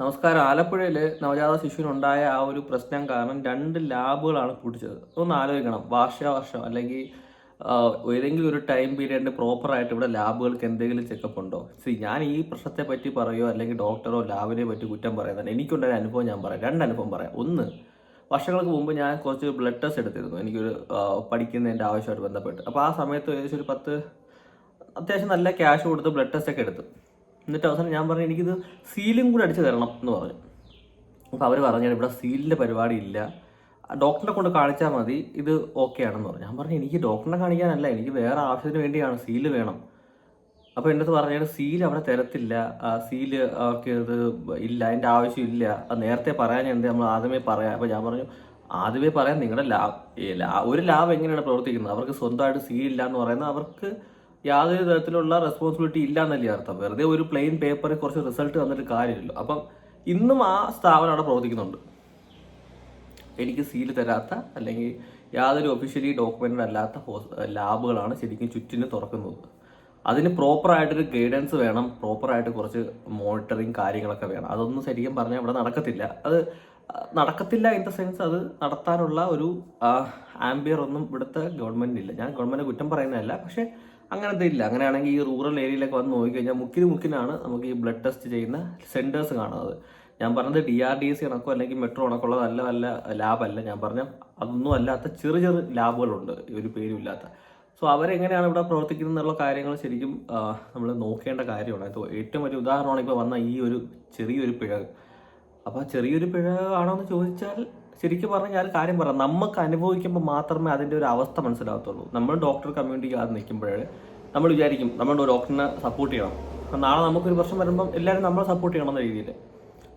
നമസ്കാരം. ആലപ്പുഴയിൽ നവജാത ശിശുവിനുണ്ടായ ആ ഒരു പ്രശ്നം കാരണം രണ്ട് ലാബുകളാണ് പൂട്ടിച്ചത്. ഒന്ന് ആലോചിക്കണം. വാർഷികവർഷം അല്ലെങ്കിൽ ഏതെങ്കിലും ഒരു ടൈം പീരീഡിന് പ്രോപ്പറായിട്ട് ഇവിടെ ലാബുകൾക്ക് എന്തെങ്കിലും ചെക്കപ്പ് ഉണ്ടോ? സി ഞാൻ ഈ പ്രശ്നത്തെ പറ്റി പറയുമോ അല്ലെങ്കിൽ ഡോക്ടറോ ലാബിനെ പറ്റി കുറ്റം പറയുന്നതാണ്. എനിക്കുണ്ടായ അനുഭവം ഞാൻ പറയാം. രണ്ട് അനുഭവം പറയാം. ഒന്ന് വർഷങ്ങൾക്ക് മുമ്പ് ഞാൻ കുറച്ച് ബ്ലഡ് ടെസ്റ്റ് എടുത്തിരുന്നു. എനിക്കൊരു പഠിക്കുന്നതിന്റെ ആവശ്യമായിട്ട് ബന്ധപ്പെട്ട്. അപ്പോൾ ആ സമയത്ത് ഏകദേശം ഒരു പത്ത് അത്യാവശ്യം നല്ല ക്യാഷ് കൊടുത്ത് ബ്ലഡ് ടെസ്റ്റ് ഒക്കെ എടുത്തു. എന്നിട്ട് അവസാനം ഞാൻ പറഞ്ഞു എനിക്കിത് സീലും കൂടി അടിച്ച് തരണം എന്ന് പറഞ്ഞു. അപ്പോൾ അവർ പറഞ്ഞു ഇവിടെ സീലിന്റെ പരിപാടി ഇല്ല. ഡോക്ടറെ കൊണ്ട് കാണിച്ചാൽ മതി ഇത് ഓക്കെ ആണെന്ന് പറഞ്ഞു. ഞാൻ പറഞ്ഞു എനിക്ക് ഡോക്ടറിനെ കാണിക്കാനല്ല എനിക്ക് വേറെ ആവശ്യത്തിന് വേണ്ടിയാണ് സീൽ വേണം. അപ്പോൾ എന്റെ അടുത്ത് പറഞ്ഞാൽ സീൽ അവിടെ തരത്തില്ല. സീൽ അവർക്ക് ഇത് ഇല്ല അതിന്റെ ആവശ്യമില്ല അത് നേരത്തെ എന്ത് നമ്മൾ ആദ്യമേ പറയാം. അപ്പോൾ ഞാൻ പറഞ്ഞു ആദ്യമേ പറയാം നിങ്ങളുടെ ലാബ് ഒരു ലാബ് എങ്ങനെയാണ് പ്രവർത്തിക്കുന്നത്? അവർക്ക് സ്വന്തമായിട്ട് സീലില്ല എന്ന് പറയുന്നത് അവർക്ക് യാതൊരു തരത്തിലുള്ള റെസ്പോൺസിബിലിറ്റി ഇല്ല എന്നല്ലേ അർത്ഥം. വെറുതെ ഒരു പ്ലെയിൻ പേപ്പറിൽ കുറച്ച് റിസൾട്ട് തന്നിട്ട് കാര്യമില്ലല്ലോ അപ്പം ഇന്നും ആ സ്ഥാപനം അവിടെ പ്രവർത്തിക്കുന്നുണ്ട്. എനിക്ക് സീൽ തരാത്ത അല്ലെങ്കിൽ യാതൊരു ഒഫീഷ്യലി ഡോക്യുമെന്റഡ് അല്ലാത്ത ലാബുകളാണ് ശരിക്കും ചുറ്റിന് തുറക്കുന്നത്. അതിന് പ്രോപ്പറായിട്ടൊരു ഗൈഡൻസ് വേണം. പ്രോപ്പറായിട്ട് കുറച്ച് മോണിറ്ററിങ് കാര്യങ്ങളൊക്കെ വേണം. അതൊന്നും ശരിക്കും പറഞ്ഞാൽ ഇവിടെ നടക്കത്തില്ല. അത് നടക്കത്തില്ല ഇൻ ദ സെൻസ് അത് നടത്താനുള്ള ഒരു ആംബിയർ ഒന്നും ഇവിടുത്തെ ഗവൺമെന്റിനില്ല ഞാൻ ഗവൺമെന്റ് കുറ്റം പറയുന്നതല്ല. പക്ഷേ അങ്ങനത്തെ ഇല്ല. അങ്ങനെയാണെങ്കിൽ ഈ റൂറൽ ഏരിയയിലൊക്കെ വന്ന് നോക്കിക്കഴിഞ്ഞാൽ മുക്കിന് മുക്കിനാണ് നമുക്ക് ഈ ബ്ലഡ് ടെസ്റ്റ് ചെയ്യുന്ന സെന്റേഴ്സ് കാണുന്നത്. ഞാൻ പറഞ്ഞത് ഡി ആർ ഡി എസ് കണക്കോ അല്ലെങ്കിൽ മെട്രോ കണക്കുള്ള നല്ല നല്ല ലാബല്ല ഞാൻ പറഞ്ഞ. അതൊന്നും അല്ലാത്ത ചെറു ചെറു ലാബുകളുണ്ട് ഒരു പേരും ഇല്ലാത്ത സോ അവരെങ്ങനെയാണ് ഇവിടെ പ്രവർത്തിക്കുന്നത് എന്നുള്ള കാര്യങ്ങൾ ശരിക്കും നമ്മൾ നോക്കേണ്ട കാര്യമാണ്. ഇപ്പോൾ ഏറ്റവും വലിയ ഉദാഹരണമാണ് ഇപ്പോൾ വന്ന ഈ ഒരു ചെറിയൊരു പിഴവ്. അപ്പോൾ ചെറിയൊരു പിഴ ആണോ എന്ന് ചോദിച്ചാൽ ശരിക്കും പറഞ്ഞാൽ ഞാൻ കാര്യം പറയാം. നമുക്ക് അനുഭവിക്കുമ്പോൾ മാത്രമേ അതിന്റെ ഒരു അവസ്ഥ മനസ്സിലാകത്തുള്ളൂ നമ്മൾ ഡോക്ടർ കമ്മ്യൂണിറ്റി അത് നിൽക്കുമ്പോൾ നമ്മൾ വിചാരിക്കും നമ്മൾ ഡോക്ടറിനെ സപ്പോർട്ട് ചെയ്യണം. അപ്പം നാളെ നമുക്കൊരു പ്രശ്നം വരുമ്പം എല്ലാവരും നമ്മളെ സപ്പോർട്ട് ചെയ്യണം എന്ന രീതിയിൽ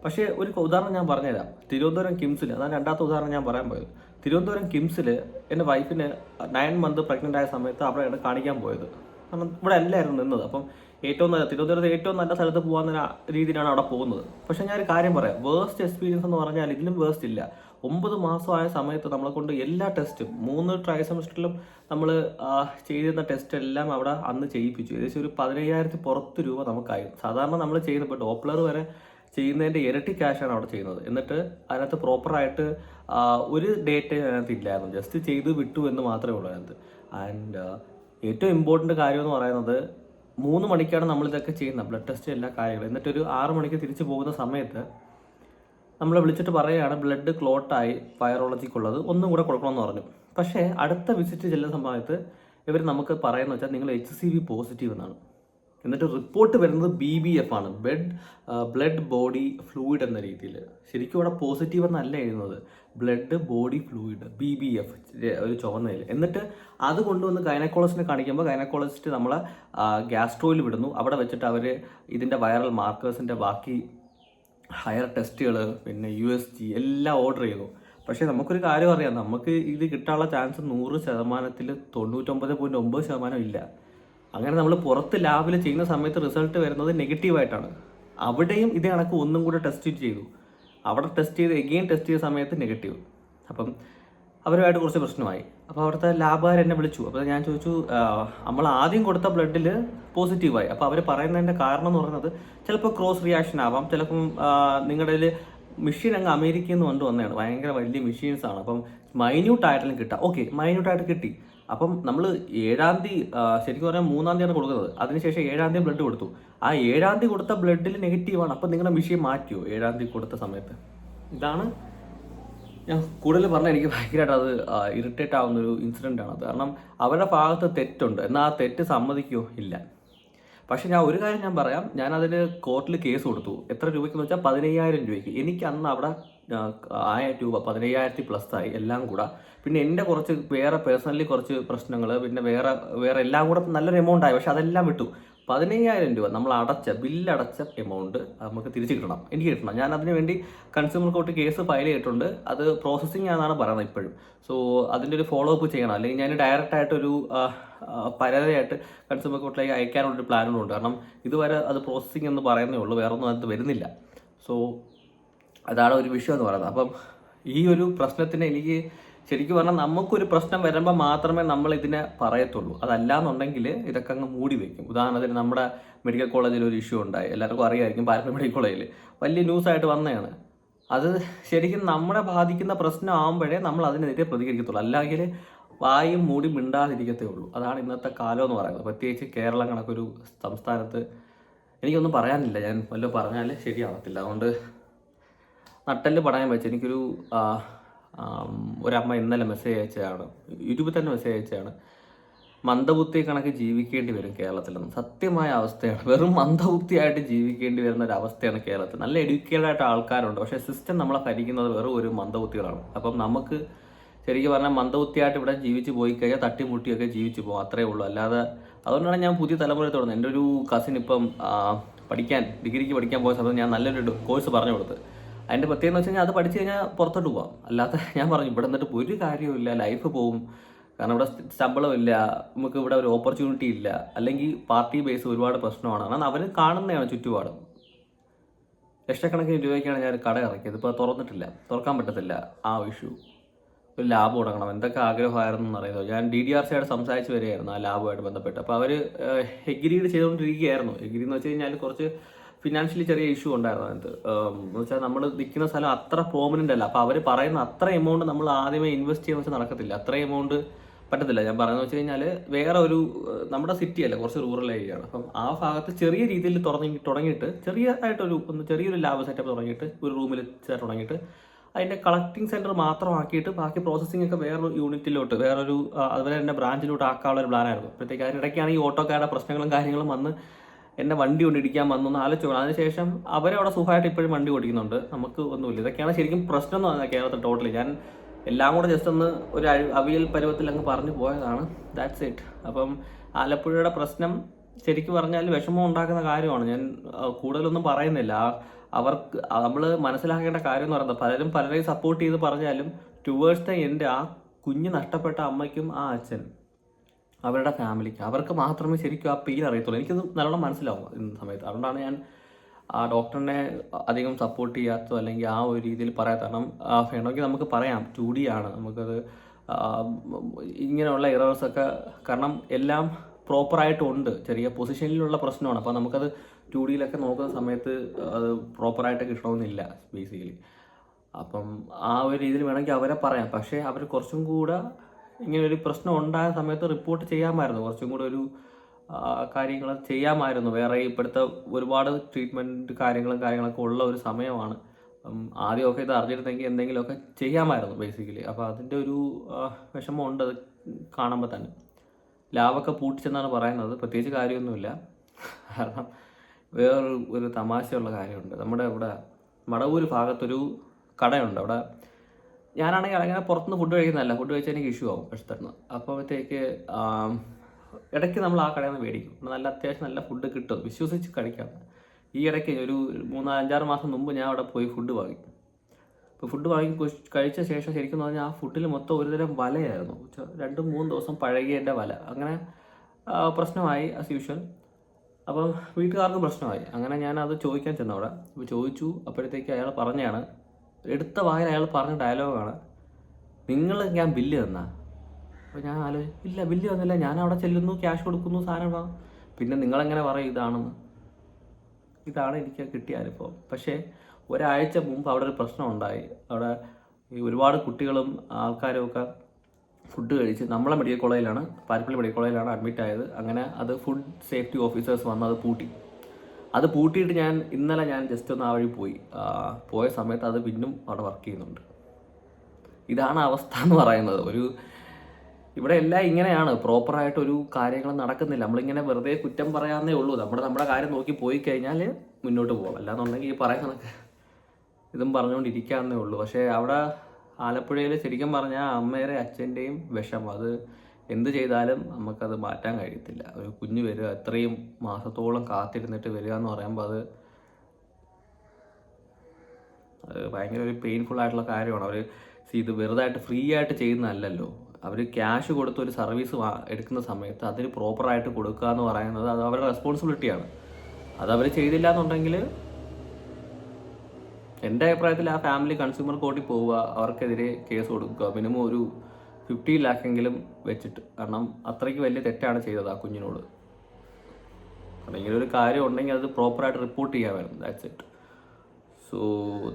പക്ഷേ ഒരു ഉദാഹരണം ഞാൻ പറഞ്ഞുതരാം. തിരുവനന്തപുരം കിംസിൽ അതാണ് രണ്ടാമത്തെ ഉദാഹരണം ഞാൻ പറയാൻ പോയത്. തിരുവനന്തപുരം കിംസിൽ എന്റെ വൈഫിന് നയൻ മന്ത് പ്രഗ്നന്റ് ആയ സമയത്ത് അവിടെയാണ് കാണിക്കാൻ പോയത്. കാരണം ഇവിടെ എല്ലാവരും നിന്നത്. അപ്പം ഏറ്റവും നല്ല തിരുവനന്തപുരത്ത് ഏറ്റവും നല്ല സ്ഥലത്ത് പോകാൻ രീതിയിലാണ് അവിടെ പോകുന്നത്. പക്ഷേ ഞാൻ ഒരു കാര്യം പറയാം. വേസ്റ്റ് എക്സ്പീരിയൻസ് എന്ന് പറഞ്ഞാൽ ഇതിലും വേസ്റ്റ് ഇല്ല. ഒമ്പത് മാസമായ സമയത്ത് നമ്മളെ കൊണ്ട് എല്ലാ ടെസ്റ്റും മൂന്ന് ട്രൈ സെമിസ്റ്ററിലും നമ്മൾ ചെയ്തിരുന്ന ടെസ്റ്റ് എല്ലാം അവിടെ അന്ന് ചെയ്യിപ്പിച്ചു. ഏകദേശം ഒരു പതിനയ്യായിരത്തി പുറത്ത് രൂപ നമുക്കായി. സാധാരണ നമ്മൾ ചെയ്യുന്ന ഇപ്പോൾ ഡോപ്ലർ വരെ ചെയ്യുന്നതിന്റെ ഇരട്ടി ക്യാഷാണ് അവിടെ ചെയ്യുന്നത്. എന്നിട്ട് അതിനകത്ത് പ്രോപ്പറായിട്ട് ഒരു ഡേറ്റ് അതിനകത്ത് ഇല്ലായിരുന്നു. ജസ്റ്റ് ചെയ്ത് വിട്ടു എന്ന് മാത്രമേ ഉള്ളൂ അതിനകത്ത്. ആൻഡ് ഏറ്റവും ഇമ്പോർട്ടന്റ് കാര്യം എന്ന് പറയുന്നത് മൂന്ന് മണിക്കാണ് നമ്മളിതൊക്കെ ചെയ്യുന്നത്. ബ്ലഡ് ടെസ്റ്റ് എല്ലാ കാര്യങ്ങളും. എന്നിട്ട് ഒരു ആറ് മണിക്ക് തിരിച്ചു പോകുന്ന സമയത്ത് നമ്മളെ വിളിച്ചിട്ട് പറയുകയാണ് ബ്ലഡ് ക്ലോട്ടായി വൈറോളജിക്കുള്ളത് ഒന്നും കൂടെ കൊടുക്കണമെന്ന് പറഞ്ഞു. പക്ഷേ അടുത്ത വിസിറ്റ് ചെല്ലുന്ന സമയത്ത് ഇവർ നമുക്ക് പറയുന്നത് വെച്ചാൽ നിങ്ങൾ എച്ച് സി വി പോസിറ്റീവ് എന്നാണ്. എന്നിട്ട് റിപ്പോർട്ട് വരുന്നത് ബി ബി എഫ് ആണ്. ബ്ലഡ് ബ്ലഡ് ബോഡി ഫ്ലൂയിഡ് എന്ന രീതിയിൽ. ശരിക്കും അവിടെ പോസിറ്റീവ് എന്നല്ല എഴുതുന്നത്. Blood body fluid B B F ഒരു ചുവന്നതിൽ. എന്നിട്ട് അത് കൊണ്ടുവന്ന് ഗൈനക്കോളജിനെ കാണിക്കുമ്പോൾ ഗൈനക്കോളജിസ്റ്റ് നമ്മളെ ഗ്യാസ്ട്രോയിൽ വിടുന്നു. അവിടെ വെച്ചിട്ട് അവർ ഇതിന്റെ വൈറൽ മാർക്കേഴ്സിന്റെ ബാക്കി ഹയർ ടെസ്റ്റുകൾ പിന്നെ യു എസ് ജി എല്ലാം ഓർഡർ ചെയ്തു. പക്ഷേ നമുക്കൊരു കാര്യം അറിയാം നമുക്ക് ഇത് കിട്ടാനുള്ള ചാൻസ് നൂറ് ശതമാനത്തിൽ തൊണ്ണൂറ്റൊമ്പത് പോയിന്റ് ഒമ്പത് ശതമാനം ഇല്ല. അങ്ങനെ നമ്മൾ പുറത്ത് ലാബിൽ ചെയ്യുന്ന സമയത്ത് റിസൾട്ട് വരുന്നത് നെഗറ്റീവായിട്ടാണ് അവിടെയും ഇതേ കണക്ക് ഒന്നും കൂടെ ടെസ്റ്റ് ചെയ്തു. അവിടെ ടെസ്റ്റ് ചെയ്ത് എഗെയിൻ ടെസ്റ്റ് ചെയ്ത സമയത്ത് നെഗറ്റീവ് അപ്പം അവരുമായിട്ട് കുറച്ച് പ്രശ്നമായി. അപ്പോൾ അവിടുത്തെ ലാബുകാർ എന്നെ വിളിച്ചു. അപ്പോൾ ഞാൻ ചോദിച്ചു നമ്മൾ ആദ്യം കൊടുത്ത ബ്ലഡിൽ പോസിറ്റീവായി. അപ്പോൾ അവർ പറയുന്നതിന്റെ കാരണം എന്ന് പറയുന്നത് ചിലപ്പോൾ ക്രോസ് റിയാക്ഷൻ ആവാം. ചിലപ്പം നിങ്ങളുടെ മെഷീൻ അങ്ങ് അമേരിക്കയിൽ നിന്ന് കൊണ്ടുവന്നതാണ്. ഭയങ്കര വലിയ മെഷീൻസ് ആണ്. അപ്പം മൈന്യൂട്ട് ആയിട്ടെല്ലാം കിട്ടാം. ഓക്കെ മൈന്യൂട്ടായിട്ട് കിട്ടി. അപ്പം നമ്മൾ ഏഴാം തീയതി ശരിക്കും പറഞ്ഞാൽ മൂന്നാം തീയതിയാണ് കൊടുക്കുന്നത്. അതിനുശേഷം ഏഴാം തീയതി ബ്ലഡ് കൊടുത്തു. ആ ഏഴാം തീയതി കൊടുത്ത ബ്ലഡിൽ നെഗറ്റീവാണ്. അപ്പം നിങ്ങളുടെ മെഷീൻ മാറ്റിയോ? ഏഴാം തീയതി കൊടുത്ത സമയത്ത്. ഇതാണ് ഞാൻ കൂടുതൽ പറഞ്ഞാൽ എനിക്ക് ഭയങ്കരമായിട്ട് അത് ഇറിറ്റേറ്റ് ആവുന്ന ഒരു ഇൻസിഡന്റ് ആണ് കാരണം അവരുടെ ഭാഗത്ത് തെറ്റുണ്ട്. എന്നാൽ ആ തെറ്റ് സമ്മതിക്കോ? ഇല്ല. പക്ഷേ ഞാൻ ഒരു കാര്യം ഞാൻ പറയാം. ഞാൻ അതിന് കോർട്ടിൽ കേസ് കൊടുത്തു. എത്ര രൂപയ്ക്ക് വെച്ചാൽ പതിനയ്യായിരം രൂപയ്ക്ക്. എനിക്ക് അന്ന് അവിടെ ആയ രൂപ പതിനയ്യായിരത്തി പ്ലസ് ആയി. എല്ലാം കൂടെ. പിന്നെ എന്റെ കുറച്ച് വേറെ പേഴ്സണലി കുറച്ച് പ്രശ്നങ്ങൾ പിന്നെ വേറെ വേറെ എല്ലാം കൂടെ നല്ലൊരു എമൗണ്ട് ആയി. പക്ഷെ അതെല്ലാം വിട്ടു. പതിനയ്യായിരം രൂപ നമ്മൾ അടച്ച ബില്ലടച്ച എമൗണ്ട് നമുക്ക് തിരിച്ചു കിട്ടണം. എനിക്ക് കിട്ടണം. ഞാൻ അതിന് വേണ്ടി കൺസ്യൂമർ കോർട്ട് കേസ് ഫയൽ ചെയ്തിട്ടുണ്ട്. അത് പ്രോസസ്സിങ് ആണെന്നാണ് പറയുന്നത് ഇപ്പോഴും. സോ അതിന്റെ ഒരു ഫോളോ അപ്പ് ചെയ്യണം. അല്ലെങ്കിൽ ഞാൻ ഡയറക്റ്റ് ആയിട്ടൊരു പരാതിയായിട്ട് കൺസ്യൂമർ കോർട്ടിലേക്ക് അയക്കാനുള്ളൊരു ഉണ്ട്. കാരണം ഇതുവരെ അത് പ്രോസസ്സിങ് എന്ന് പറയുന്നേ ഉള്ളൂ. വേറെ ഒന്നും അത് വരുന്നില്ല. സോ അതാണ് ഒരു വിഷയം എന്ന് പറയുന്നത്. അപ്പം ഈ ഒരു പ്രശ്നത്തിന് എനിക്ക് ശരിക്കും പറഞ്ഞാൽ നമുക്കൊരു പ്രശ്നം വരുമ്പോൾ മാത്രമേ നമ്മൾ ഇതിനെ പറയത്തുള്ളൂ. അതല്ലാന്നുണ്ടെങ്കിൽ ഇതൊക്കെ അങ്ങ് മൂടി വെക്കും. ഉദാഹരണത്തിന് നമ്മുടെ മെഡിക്കൽ കോളേജിൽ ഒരു ഇഷ്യൂ ഉണ്ടായി. എല്ലാവർക്കും അറിയായിരിക്കും പാരമ്പര്യ മെഡിക്കൽ കോളേജിൽ വലിയ ന്യൂസ് ആയിട്ട് വന്നതാണ്. അത് ശരിക്കും നമ്മളെ ബാധിക്കുന്ന പ്രശ്നം പ്രശ്നമാകുമ്പോഴേ നമ്മൾ അതിനെതിരെ പ്രതികരിക്കത്തുള്ളൂ. അല്ലെങ്കിൽ വായും മൂടി മിണ്ടാതിരിക്കത്തേ ഉള്ളൂ. അതാണ് ഇന്നത്തെ കാലം എന്ന് പറയുന്നത്. പ്രത്യേകിച്ച് കേരളം കണക്കൊരു സംസ്ഥാനത്ത് എനിക്കൊന്നും പറയാനില്ല. ഞാൻ വല്ലതും പറഞ്ഞാൽ ശരിയാവത്തില്ല. അതുകൊണ്ട് നട്ടൽ പടയാൻ വെച്ച് എനിക്കൊരു ഒരമ്മ ഇന്നലെ മെസ്സേജ് അയച്ചതാണ്. യൂട്യൂബിൽ തന്നെ മെസ്സേജ് അയച്ചതാണ്. മന്ദബുദ്ധി കണക്ക് ജീവിക്കേണ്ടി വരും കേരളത്തിലെന്ന്. സത്യമായ അവസ്ഥയാണ്. വെറും മന്ദബുദ്ധിയായിട്ട് ജീവിക്കേണ്ടി വരുന്ന ഒരു അവസ്ഥയാണ് കേരളത്തിൽ. നല്ല എഡ്യൂക്കേറ്റഡ് ആയിട്ട് ആൾക്കാരുണ്ട്. പക്ഷേ സിസ്റ്റം നമ്മളെ ഭരിക്കുന്നത് വെറും ഒരു മന്ദബുദ്ധികളാണ്. അപ്പം നമുക്ക് ശരിക്കും പറഞ്ഞാൽ മന്ദബുദ്ധിയായിട്ട് ഇവിടെ ജീവിച്ച് പോയി കഴിഞ്ഞാൽ തട്ടിമുട്ടിയൊക്കെ ജീവിച്ച് പോകും. അത്രേ ഉള്ളൂ. അല്ലാതെ അതുകൊണ്ടാണ് ഞാൻ പുതിയ തലമുറ തുടങ്ങുന്നത് എന്റെ ഒരു കസിൻ ഇപ്പം പഠിക്കാൻ ഡിഗ്രിക്ക് പഠിക്കാൻ പോയ സമയത്ത് ഞാൻ നല്ലൊരു കോഴ്സ് പറഞ്ഞു കൊടുത്ത്. അതിന്റെ പ്രത്യേകത എന്ന് വെച്ച് കഴിഞ്ഞാൽ അത് പഠിച്ചു കഴിഞ്ഞാൽ പുറത്തോട്ട് പോവാം. അല്ലാത്ത ഞാൻ പറഞ്ഞു ഇവിടെ നിന്നിട്ട് ഒരു കാര്യമില്ല ലൈഫ് പോവും. കാരണം ഇവിടെ ശമ്പളമില്ല നമുക്ക് ഇവിടെ ഒരു ഓപ്പർച്യൂണിറ്റി ഇല്ല. അല്ലെങ്കിൽ പാർട്ടി ബേസ് ഒരുപാട് പ്രശ്നമാണ്. കാരണം അവർ കാണുന്നതാണ് ചുറ്റുപാടും. ലക്ഷക്കണക്കിന് രൂപയ്ക്കാണ് ഞാൻ കട ഇറക്കിയത്. ഇപ്പോൾ തുറന്നിട്ടില്ല. തുറക്കാൻ പറ്റത്തില്ല. ആ ഇഷ്യൂ ഒരു ലാബ് തുടങ്ങണം. എന്തൊക്കെ ആഗ്രഹമായിരുന്നു എന്നറിയുന്നത് ഞാൻ ഡി ഡി ആർ സിയായിട്ട് സംസാരിച്ച് വരികയായിരുന്നു ആ ലാബുമായിട്ട് ബന്ധപ്പെട്ട്. അപ്പോൾ അവർ എഗ്രീഡ് ചെയ്തുകൊണ്ടിരിക്കുകയായിരുന്നു. എഗ്രി എന്ന് വെച്ച് കഴിഞ്ഞാൽ കുറച്ച് ഫിനാൻഷ്യലി ചെറിയ ഇഷ്യൂ ഉണ്ടായിരുന്നു അതിനകത്ത്. എന്ന് വെച്ചാൽ നമ്മൾ നിൽക്കുന്ന സ്ഥലം അത്ര പ്രോമിനന്റ് അല്ല. അപ്പോൾ അവർ പറയുന്ന അത്ര എമൗണ്ട് നമ്മൾ ആദ്യമേ ഇൻവെസ്റ്റ് ചെയ്യുന്ന വെച്ചാൽ നടക്കത്തില്ല. അത്ര എമൗണ്ട് പറ്റത്തില്ല. ഞാൻ പറയുന്നത് വെച്ച് കഴിഞ്ഞാൽ വേറെ ഒരു നമ്മുടെ സിറ്റി അല്ല കുറച്ച് റൂറൽ ഏരിയ ആണ്. അപ്പം ആ ഭാഗത്ത് ചെറിയ രീതിയിൽ തുടങ്ങി തുടങ്ങിയിട്ട് ചെറിയതായിട്ടൊരു ഒന്ന് ചെറിയൊരു ലാബ് സെറ്റപ്പ് തുടങ്ങിയിട്ട് ഒരു റൂമിൽ തുടങ്ങിയിട്ട് അതിന്റെ കളക്ടിങ് സെന്റർ മാത്രമാക്കിയിട്ട് ബാക്കി പ്രോസസ്സിംഗ് ഒക്കെ വേറൊരു യൂണിറ്റിലോട്ട് വേറൊരു അതുപോലെ തന്നെ ബ്രാഞ്ചിലോട്ട് ആക്കാനുള്ള ഒരു പ്ലാനായിരുന്നു അപ്പോഴത്തേക്ക് അതിനിടയ്ക്കാണ് ഈ ഓട്ടോക്കാരുടെ പ്രശ്നങ്ങളും കാര്യങ്ങളും വന്ന് എന്നെ വണ്ടി കൊണ്ട് ഇടിക്കാൻ വന്നു എന്ന് ആലോചിച്ചു അതിനുശേഷം അവരവിടെ സുഖമായിട്ട് ഇപ്പോഴും വണ്ടി ഓടിക്കുന്നുണ്ട്. നമുക്ക് ഒന്നുമില്ല. ഇതൊക്കെയാണ് ശരിക്കും പ്രശ്നം എന്ന് പറഞ്ഞാൽ കേരളത്തിൽ ടോട്ടലി ഞാൻ എല്ലാം കൂടെ ജസ്റ്റ് ഒന്ന് ഒരു അവിയൽ പരുവത്തിൽ അങ്ങ് പറഞ്ഞു പോയതാണ്. ദാറ്റ്സ് ഇറ്റ് അപ്പം ആലപ്പുഴയുടെ പ്രശ്നം ശരിക്കും പറഞ്ഞാൽ വിഷമം ഉണ്ടാക്കുന്ന കാര്യമാണ്. ഞാൻ കൂടുതലൊന്നും പറയുന്നില്ല. അവർക്ക് നമ്മൾ മനസ്സിലാക്കേണ്ട കാര്യം എന്ന് പറയുന്നത് പലരും പലരെയും സപ്പോർട്ട് ചെയ്ത് പറഞ്ഞാലും ടുവേഴ്സ് ദ എന്റെ ആ കുഞ്ഞ് നഷ്ടപ്പെട്ട അമ്മയ്ക്കും ആ അച്ഛൻ അവരുടെ ഫാമിലിക്ക്. അവർക്ക് മാത്രമേ ശരിക്കും ആ പെയിൻ അറിയത്തുള്ളൂ. എനിക്കത് നല്ലോണം മനസ്സിലാവും ഇന്ന സമയത്ത്. അതുകൊണ്ടാണ് ഞാൻ ആ ഡോക്ടറിനെ അധികം സപ്പോർട്ട് ചെയ്യാത്തോ അല്ലെങ്കിൽ ആ ഒരു രീതിയിൽ പറയാത്ത കാരണം വേണമെങ്കിൽ നമുക്ക് പറയാം. ടു ഡി ആണ്. നമുക്കത് ഇങ്ങനെയുള്ള ഇറേഴ്സൊക്കെ കാരണം എല്ലാം പ്രോപ്പറായിട്ടുണ്ട് ചെറിയ പൊസിഷനിലുള്ള പ്രശ്നമാണ്. അപ്പോൾ നമുക്കത് ടു ഡിയിലൊക്കെ നോക്കുന്ന സമയത്ത് അത് പ്രോപ്പറായിട്ട് കിട്ടണമെന്നില്ല ബേസിക്കലി അപ്പം ആ ഒരു രീതിയിൽ വേണമെങ്കിൽ അവരെ പറയാം. പക്ഷേ അവർ കുറച്ചും കൂടെ ഇങ്ങനെ ഒരു പ്രശ്നം ഉണ്ടായ സമയത്ത് റിപ്പോർട്ട് ചെയ്യാമായിരുന്നു. കുറച്ചും കൂടെ ഒരു കാര്യങ്ങൾ ചെയ്യാമായിരുന്നു. വേറെ ഇപ്പോഴത്തെ ഒരുപാട് ട്രീറ്റ്മെന്റ് കാര്യങ്ങളും കാര്യങ്ങളൊക്കെ ഉള്ള ഒരു സമയമാണ്. ആദ്യമൊക്കെ ഇത് അറിഞ്ഞിരുന്നെങ്കിൽ എന്തെങ്കിലുമൊക്കെ ചെയ്യാമായിരുന്നു ബേസിക്കലി അപ്പോൾ അതിന്റെ ഒരു ആ, വിഷമം ഉണ്ട് അത് കാണുമ്പോൾ തന്നെ. ലാബൊക്കെ പൂട്ടിച്ചെന്നാണ് പറയുന്നത്. പ്രത്യേകിച്ച് കാര്യമൊന്നുമില്ല. കാരണം വേറൊരു ഒരു തമാശയുള്ള കാര്യമുണ്ട്. നമ്മുടെ ഇവിടെ മടവൂര് ഭാഗത്തൊരു കടയുണ്ട്. അവിടെ ഞാനാണെങ്കിൽ അങ്ങനെ പുറത്തുനിന്ന് ഫുഡ് കഴിക്കുന്നതല്ല. ഫുഡ് കഴിച്ചാൽ എനിക്ക് ഇഷ്യൂ ആവും പെട്ടെന്ന് അപ്പോഴത്തേക്ക് ഇടയ്ക്ക് നമ്മൾ ആ കടയിൽ നിന്ന് മേടിക്കും. നല്ല അത്യാവശ്യം നല്ല ഫുഡ് കിട്ടും. വിശ്വസിച്ച് കഴിക്കാം. ഈ ഇടയ്ക്ക് ഒരു മൂന്നാൽ അഞ്ചാറ് മാസം മുമ്പ് ഞാൻ അവിടെ പോയി ഫുഡ് വാങ്ങി ഇപ്പോൾ ഫുഡ് വാങ്ങി കഴിച്ച ശേഷം ശരിക്കും പറഞ്ഞാൽ ആ ഫുഡിൽ മൊത്തം ഒരുതരം വലയായിരുന്നു. രണ്ട് മൂന്ന് ദിവസം പഴകിയതിന്റെ വല. അങ്ങനെ പ്രശ്നമായി ആസ് യൂഷ്വൽ അപ്പം വീട്ടുകാർക്കും പ്രശ്നമായി. അങ്ങനെ ഞാൻ അത് ചോദിക്കാൻ ചെന്നു അവിടെ അപ്പോൾ ചോദിച്ചു. അപ്പോഴത്തേക്ക് അയാൾ പറഞ്ഞാണ് എടുത്ത വായന അയാൾ പറഞ്ഞ ഡയലോഗാണ്. നിങ്ങൾ ഞാൻ ബില്ല് തന്നാ? അപ്പോൾ ഞാൻ ആലോചിച്ചു ഇല്ല ബില്ല് തന്നില്ല. ഞാൻ അവിടെ ചെല്ലുന്നു ക്യാഷ് കൊടുക്കുന്നു സാധനം വാങ്ങും പിന്നെ നിങ്ങളെങ്ങനെ പറയും ഇതാണെന്ന്? ഇതാണ് എനിക്ക് കിട്ടിയ അനുഭവം. പക്ഷേ ഒരാഴ്ച മുമ്പ് അവിടെ ഒരു പ്രശ്നം ഉണ്ടായി. അവിടെ ഈ ഒരുപാട് കുട്ടികളും ആൾക്കാരും ഒക്കെ ഫുഡ് കഴിച്ച് നമ്മളെ മെഡിക്കൽ കോളേജിലാണ് പാരിപ്പള്ളി മെഡിക്കൽ കോളേജിലാണ് അഡ്മിറ്റ് ആയത്. അങ്ങനെ അത് ഫുഡ് സേഫ്റ്റി ഓഫീസേഴ്സ് വന്ന് അത് പൂട്ടി. അത് പൂട്ടിയിട്ട് ഞാൻ ഇന്നലെ ഞാൻ ജസ്റ്റ് ഒന്ന് ആ വഴി പോയി. പോയ സമയത്ത് അത് പിന്നും അവിടെ വർക്ക് ചെയ്യുന്നുണ്ട്. ഇതാണ് അവസ്ഥ എന്ന് പറയുന്നത്. ഒരു ഇവിടെ എല്ലാം ഇങ്ങനെയാണ്. പ്രോപ്പറായിട്ട് ഒരു കാര്യങ്ങൾ നടക്കുന്നില്ല. നമ്മളിങ്ങനെ വെറുതെ കുറ്റം പറയാന്നേ ഉള്ളൂ. നമ്മുടെ നമ്മുടെ കാര്യം നോക്കി പോയി കഴിഞ്ഞാൽ മുന്നോട്ട് പോകാം അല്ലാന്നുണ്ടെങ്കിൽ ഈ പറയുന്ന ഇതും പറഞ്ഞുകൊണ്ടിരിക്കാന്നേ ഉള്ളൂ. പക്ഷേ അവിടെ ആലപ്പുഴയിൽ ശരിക്കും പറഞ്ഞാൽ അമ്മയുടെ അച്ഛന്റെയും വിഷം അത് എന്ത് ചെയ്താലും നമുക്കത് മാറ്റാൻ കഴിയത്തില്ല. ഒരു കുഞ്ഞ് വരിക ഇത്രയും മാസത്തോളം കാത്തിരുന്നിട്ട് വരിക എന്ന് പറയുമ്പോൾ അത് അത് ഭയങ്കര ഒരു പെയിൻഫുൾ ആയിട്ടുള്ള കാര്യമാണ്. അവർ ഇത് വെറുതെ ആയിട്ട് ഫ്രീ ആയിട്ട് ചെയ്യുന്നതല്ലല്ലോ. അവർ ക്യാഷ് കൊടുത്ത് ഒരു സർവീസ് എടുക്കുന്ന സമയത്ത് അതിന് പ്രോപ്പറായിട്ട് കൊടുക്കുക എന്ന് പറയുന്നത് അത് അവരുടെ റെസ്പോൺസിബിലിറ്റിയാണ് അത് അവർ ചെയ്തില്ല എന്നുണ്ടെങ്കിൽ എന്റെ അഭിപ്രായത്തിൽ ആ ഫാമിലി കൺസ്യൂമർ കോർട്ടിൽ പോവുക അവർക്കെതിരെ കേസ് കൊടുക്കുക മിനിമം ഒരു ഫിഫ്റ്റി ലാക്കെങ്കിലും വെച്ചിട്ട്. കാരണം അത്രയ്ക്ക് വലിയ തെറ്റാണ് ചെയ്തത് ആ കുഞ്ഞിനോട്. കാരണം ഒരു കാര്യം ഉണ്ടെങ്കിൽ അത് പ്രോപ്പറായിട്ട് റിപ്പോർട്ട് ചെയ്യാമായിരുന്നു ദാറ്റ്സ് ഇറ്റ് സോ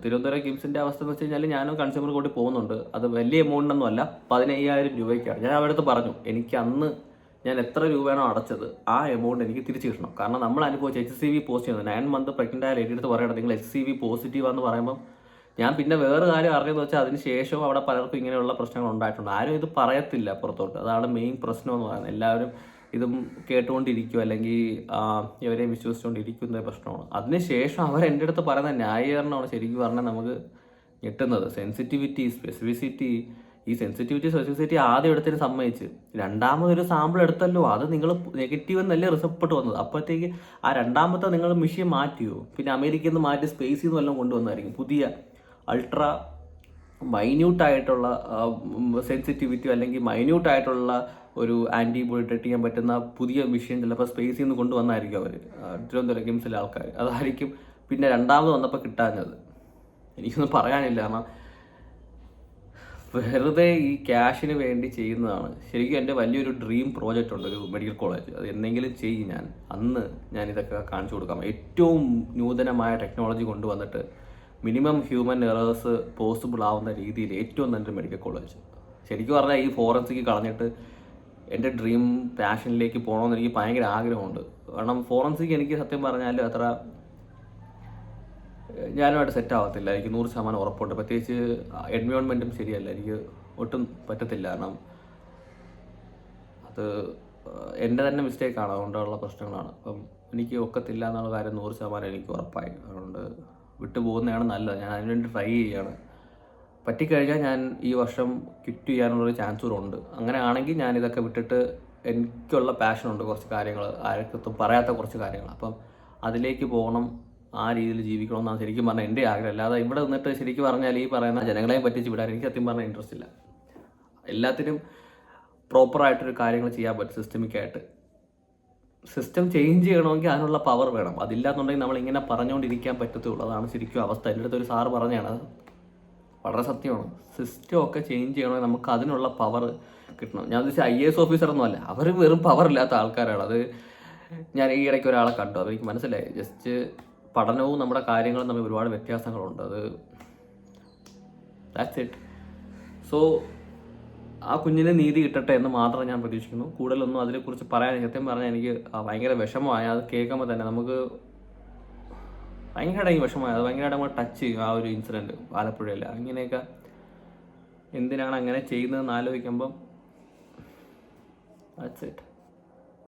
തിരുവനന്തപുരം കിംസിന്റെ അവസ്ഥ എന്ന് വെച്ച് കഴിഞ്ഞാൽ ഞാനും കൺസ്യൂമർ കോർട്ടിൽ പോകുന്നുണ്ട്. അത് വലിയ എമൗണ്ട് ഒന്നും അല്ല. പതിനയ്യായിരം രൂപയ്ക്കാണ്. ഞാൻ അവരുടെ അടുത്ത് പറഞ്ഞു എനിക്ക് അന്ന് ഞാൻ എത്ര രൂപയാണോ അടച്ചത് ആ എമൗണ്ട് എനിക്ക് തിരിച്ചു കിട്ടണം. കാരണം നമ്മൾ അനുഭവിച്ച H C V positive nine month pregnant ആയ ലേഡി അടുത്ത് പറയണം നിങ്ങൾ എച്ച് സി വി പോസിറ്റീവ് എന്ന് പറയുമ്പോൾ ഞാൻ പിന്നെ വേറെ കാര്യം അറിഞ്ഞതെന്ന് വെച്ചാൽ അതിന് ശേഷവും അവിടെ പലർക്കും ഇങ്ങനെയുള്ള പ്രശ്നങ്ങൾ ഉണ്ടായിട്ടുണ്ട്. ആരും ഇത് പറയത്തില്ല പുറത്തോട്ട്. അതാണ് മെയിൻ പ്രശ്നം എന്ന് പറയുന്നത്. എല്ലാവരും ഇതും കേട്ടുകൊണ്ടിരിക്കും അല്ലെങ്കിൽ ഇവരെ വിശ്വസിച്ചുകൊണ്ടിരിക്കുന്ന പ്രശ്നമാണ്. അതിനുശേഷം അവർ എന്റെ അടുത്ത് പറയുന്ന ന്യായീകരണമാണ് ശരിക്കും പറഞ്ഞാൽ നമുക്ക് ഞെട്ടുന്നത്. സെൻസിറ്റിവിറ്റി സ്പെസിഫിസിറ്റി ഈ സെൻസിറ്റിവിറ്റി സ്പെസിഫിസിറ്റി ആദ്യം എടുത്തതിന് സമ്മതിച്ച്. രണ്ടാമതൊരു സാമ്പിൾ എടുത്തല്ലോ. അത് നിങ്ങൾ നെഗറ്റീവ് എന്നല്ലേ റിസൾട്ട് വന്നത്. അപ്പോഴത്തേക്ക് ആ രണ്ടാമത്തെ നിങ്ങൾ മിഷീൻ മാറ്റിയോ? പിന്നെ അമേരിക്കയിൽ നിന്ന് മാറ്റി സ്പേസിൽ നിന്ന് വല്ലതും കൊണ്ടുവന്നായിരിക്കും. പുതിയ അൾട്രാ മൈന്യൂട്ടായിട്ടുള്ള സെൻസിറ്റിവിറ്റി അല്ലെങ്കിൽ മൈന്യൂട്ടായിട്ടുള്ള ഒരു ആന്റിബോഡി ഡിറ്റക്ട് ചെയ്യാൻ പറ്റുന്ന പുതിയ മെഷീൻ ചിലപ്പോൾ സ്പേസിൽ നിന്ന് കൊണ്ടുവന്നായിരിക്കും അവർ തിരുവനന്തപുരം കിംസിലെ ആൾക്കാർ അതായിരിക്കും പിന്നെ രണ്ടാമത് വന്നപ്പോൾ കിട്ടാഞ്ഞത്. എനിക്കൊന്നും പറയാനില്ല കാരണം വെറുതെ ഈ ക്യാഷിന് വേണ്ടി ചെയ്യുന്നതാണ്. ശരിക്കും എന്റെ വലിയൊരു ഡ്രീം പ്രോജക്റ്റ് ഉണ്ട് ഒരു മെഡിക്കൽ കോളേജ്. അത് എന്തെങ്കിലും ചെയ്യും ഞാൻ. അന്ന് ഞാൻ ഇതൊക്കെ കാണിച്ചു കൊടുക്കാം. ഏറ്റവും നൂതനമായ ടെക്നോളജി കൊണ്ടുവന്നിട്ട് മിനിമം ഹ്യൂമൻ എറേഴ്സ് പോസിബിൾ ആവുന്ന രീതിയിൽ ഏറ്റവും നല്ലൊരു മെഡിക്കൽ കോളേജ്. ശരിക്കും പറഞ്ഞാൽ ഈ ഫോറൻസിക് കളഞ്ഞിട്ട് എന്റെ ഡ്രീം പാഷനിലേക്ക് പോകണമെന്ന് എനിക്ക് ഭയങ്കര ആഗ്രഹമുണ്ട്. കാരണം ഫോറൻസിക് എനിക്ക് സത്യം പറഞ്ഞാൽ അത്ര ഞാനുമായിട്ട് സെറ്റ് ആവത്തില്ല. എനിക്ക് നൂറ് ശതമാനം ഉറപ്പുണ്ട്. പ്രത്യേകിച്ച് എൻവയോൺമെന്റും ശരിയല്ല. എനിക്ക് ഒട്ടും പറ്റത്തില്ല. കാരണം അത് എന്റെ തന്നെ മിസ്റ്റേക്കാണ് അതുകൊണ്ടുള്ള പ്രശ്നങ്ങളാണ്. അപ്പം എനിക്ക് ഒക്കത്തില്ല എന്നുള്ള കാര്യം നൂറ് ശതമാനം എനിക്ക് ഉറപ്പായി. അതുകൊണ്ട് വിട്ടു പോകുന്നതാണ് നല്ലത്. ഞാൻ അതിനുവേണ്ടി ട്രൈ ചെയ്യുകയാണ്. പറ്റിക്കഴിഞ്ഞാൽ ഞാൻ ഈ വർഷം ക്വിറ്റ് ചെയ്യാനുള്ളൊരു ചാൻസ് കൂടെ ഉണ്ട്. അങ്ങനെ ആണെങ്കിൽ ഞാൻ ഇതൊക്കെ വിട്ടിട്ട് എനിക്കുള്ള പാഷനുണ്ട് കുറച്ച് കാര്യങ്ങൾ. ആർക്കത്തും പറയാത്ത കുറച്ച് കാര്യങ്ങൾ. അപ്പം അതിലേക്ക് പോകണം ആ രീതിയിൽ ജീവിക്കണം എന്നാണ് ശരിക്കും പറഞ്ഞാൽ എന്റെ ആഗ്രഹം. അല്ലാതെ ഇവിടെ നിന്നിട്ട് ശരിക്കും പറഞ്ഞാൽ ഈ പറയുന്ന ജനങ്ങളെയും പറ്റിച്ച് വിടാൻ എനിക്ക് സത്യം പറഞ്ഞാൽ ഇൻട്രസ്റ്റ് ഇല്ല. എല്ലാത്തിനും പ്രോപ്പറായിട്ടൊരു കാര്യങ്ങൾ ചെയ്യാൻ പറ്റും സിസ്റ്റമിക് ആയിട്ട്. സിസ്റ്റം ചേഞ്ച് ചെയ്യണമെങ്കിൽ അതിനുള്ള പവർ വേണം. അതില്ലാന്നുണ്ടെങ്കിൽ നമ്മൾ ഇങ്ങനെ പറഞ്ഞുകൊണ്ടിരിക്കാൻ പറ്റത്തുള്ളൂ അതാണ് ശരിക്കും അവസ്ഥ. എന്റെ അടുത്ത് ഒരു സാറ് പറഞ്ഞാണ് വളരെ സത്യമാണ്. സിസ്റ്റം ഒക്കെ ചേഞ്ച് ചെയ്യണമെങ്കിൽ നമുക്ക് അതിനുള്ള പവർ കിട്ടണം. ഞാൻ വെച്ചാൽ ഐ എസ് ഓഫീസറൊന്നും അല്ല. അവർ വെറും പവർ ഇല്ലാത്ത ആൾക്കാരാണ്. അത് ഞാൻ ഈ ഇടയ്ക്ക് ഒരാളെ കണ്ടു. അത് എനിക്ക് മനസ്സിലായി. ജസ്റ്റ് പഠനവും നമ്മുടെ കാര്യങ്ങളും തമ്മിൽ ഒരുപാട് വ്യത്യാസങ്ങളുണ്ട്. അത് ദാറ്റ്സ് ഇറ്റ് സോ ആ കുഞ്ഞിന് നീതി കിട്ടട്ടെ എന്ന് മാത്രം ഞാൻ പ്രതീക്ഷിക്കുന്നു. കൂടുതലൊന്നും അതിനെക്കുറിച്ച് പറയാൻ സത്യം പറഞ്ഞാൽ എനിക്ക് ഭയങ്കര വിഷമമായി. അത് കേൾക്കുമ്പോൾ തന്നെ നമുക്ക് ഭയങ്കരമായിട്ട് എനിക്ക് വിഷമമായി. അത് ഭയങ്കരമായിട്ട് നമ്മൾ ടച്ച് ചെയ്യും ആ ഒരു ഇൻസിഡന്റ് ആലപ്പുഴയിൽ അങ്ങനെയൊക്കെ എന്തിനാണ് അങ്ങനെ ചെയ്യുന്നതെന്ന് ആലോചിക്കുമ്പം ഇറ്റ്